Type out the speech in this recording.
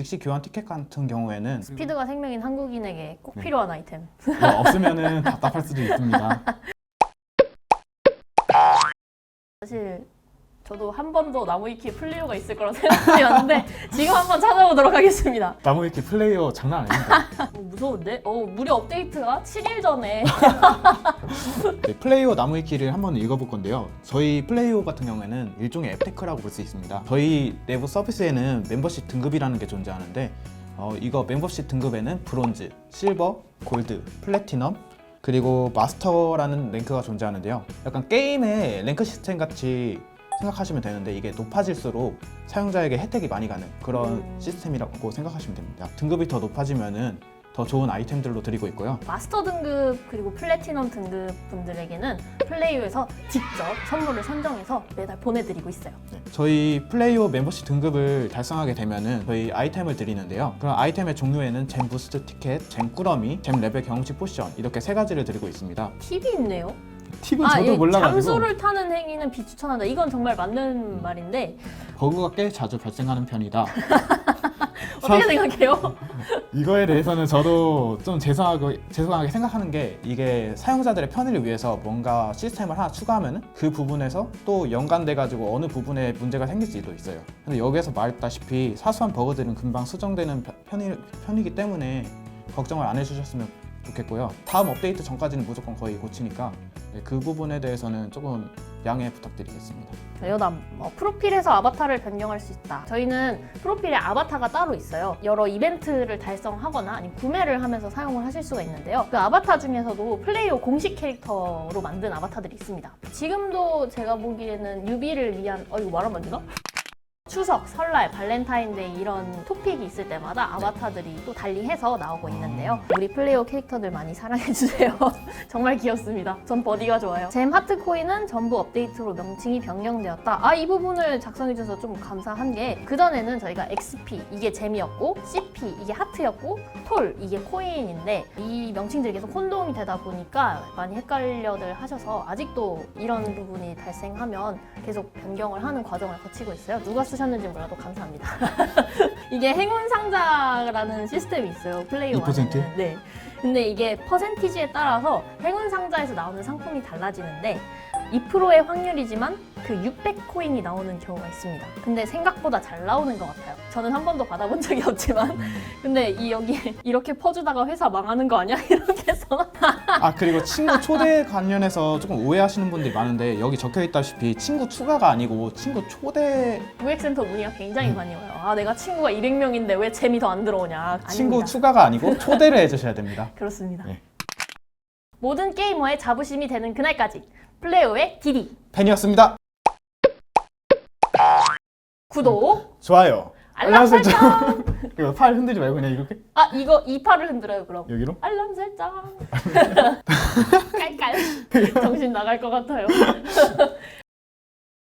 즉시 교환 티켓 같은 경우에는 스피드가 생명인 한국인에게 꼭 네. 필요한 아이템. 뭐 없으면은 답답할 수도 있습니다. 사실 저도 한 번도 나무위키 플레이어가 있을 거라 생각이었는데 지금 한번 찾아보도록 하겠습니다. 나무위키 플레이어 장난 아닙니다. 어, 무서운데? 어, 무료 업데이트가 7일 전에 네, 플레이어 나무위키를 한번 읽어볼 건데요. 저희 플레이어 같은 경우에는 일종의 앱테크라고 볼 수 있습니다. 저희 내부 서비스에는 멤버십 등급이라는 게 존재하는데 어, 이거 멤버십 등급에는 브론즈, 실버, 골드, 플래티넘 그리고 마스터라는 랭크가 존재하는데요. 약간 게임의 랭크 시스템 같이 생각하시면 되는데 이게 높아질수록 사용자에게 혜택이 많이 가는 그런 음. 시스템이라고 생각하시면 됩니다. 등급이 더 높아지면은 더 좋은 아이템들로 드리고 있고요. 마스터 등급 그리고 플래티넘 등급 분들에게는 플레이어에서 직접 선물을 선정해서 매달 보내드리고 있어요. 네, 저희 플레이오 멤버십 등급을 달성하게 되면은 저희 아이템을 드리는데요. 그런 아이템의 종류에는 잼 부스트 티켓, 잼 꾸러미, 잼 레벨 경험치 포션 이렇게 세 가지를 드리고 있습니다. 팁이 있네요. 팁은 아, 저도 이 몰라가지고 잠수를 타는 행위는 비추천한다. 이건 정말 맞는 말인데 버그가 꽤 자주 발생하는 편이다. 어떻게 생각해요? 이거에 대해서는 저도 좀 죄송하고 죄송하게 생각하는 게 이게 사용자들의 편의를 위해서 뭔가 시스템을 하나 추가하면 그 부분에서 또 연관돼 가지고 어느 부분에 문제가 생길 수도 있어요. 근데 여기에서 말했다시피 사소한 버그들은 금방 수정되는 편- 편이, 편이기 때문에 걱정을 안 해주셨으면 좋겠고요. 다음 업데이트 전까지는 무조건 거의 고치니까 네, 그 부분에 대해서는 조금 양해 부탁드리겠습니다. 여담 어, 프로필에서 아바타를 변경할 수 있다. 저희는 프로필에 아바타가 따로 있어요. 여러 이벤트를 달성하거나 아니면 구매를 하면서 사용을 하실 수가 있는데요. 그 아바타 중에서도 플레이어 공식 캐릭터로 만든 아바타들이 있습니다. 지금도 제가 보기에는 유비를 위한 어 이거 말하면 안 되나? 추석, 설날, 발렌타인데이 이런 토픽이 있을 때마다 아바타들이 또 달리 해서 나오고 있는데요. 우리 플레이어 캐릭터들 많이 사랑해주세요. 정말 귀엽습니다. 전 버디가 좋아요. 잼 하트 코인은 전부 업데이트로 명칭이 변경되었다. 아, 이 부분을 작성해줘서 좀 감사한 게 그전에는 저희가 XP 이게 잼이었고 CP 이게 하트였고 톨 이게 코인인데 이 명칭들이 계속 혼동이 되다 보니까 많이 헷갈려들 하셔서 아직도 이런 부분이 발생하면 계속 변경을 하는 과정을 거치고 있어요. 누가 쓰 셨는지 몰라도 감사합니다. 이게 행운 상자라는 시스템이 있어요. 플레이어 2%? 안에는. 네. 근데 이게 퍼센티지에 따라서 행운 상자에서 나오는 상품이 달라지는데 2%의 확률이지만 그 600코인이 나오는 경우가 있습니다. 근데 생각보다 잘 나오는 것 같아요. 저는 한 번도 받아본 적이 없지만 근데 이 여기 이렇게 퍼주다가 회사 망하는 거 아니야? 이렇게 해서 아 그리고 친구 초대 관련해서 조금 오해하시는 분들이 많은데 여기 적혀 있다시피 친구 추가가 아니고 친구 초대 고객센터 문의가 굉장히 많이 와요. 아 내가 친구가 200명인데 왜 잼이 더안 들어오냐? 친구 아닙니다. 추가가 아니고 초대를 해주셔야 됩니다. 그렇습니다. 네. 모든 게이머의 자부심이 되는 그날까지 플레이어의 DD 팬이었습니다. 구독 좋아요. 알람 설정. 이거 팔 흔들지 말고 그냥 이렇게 아 이거 이 팔을 흔들어요 그럼. 여기로. 알람 설정. 깔깔. 정신 나갈 것 같아요.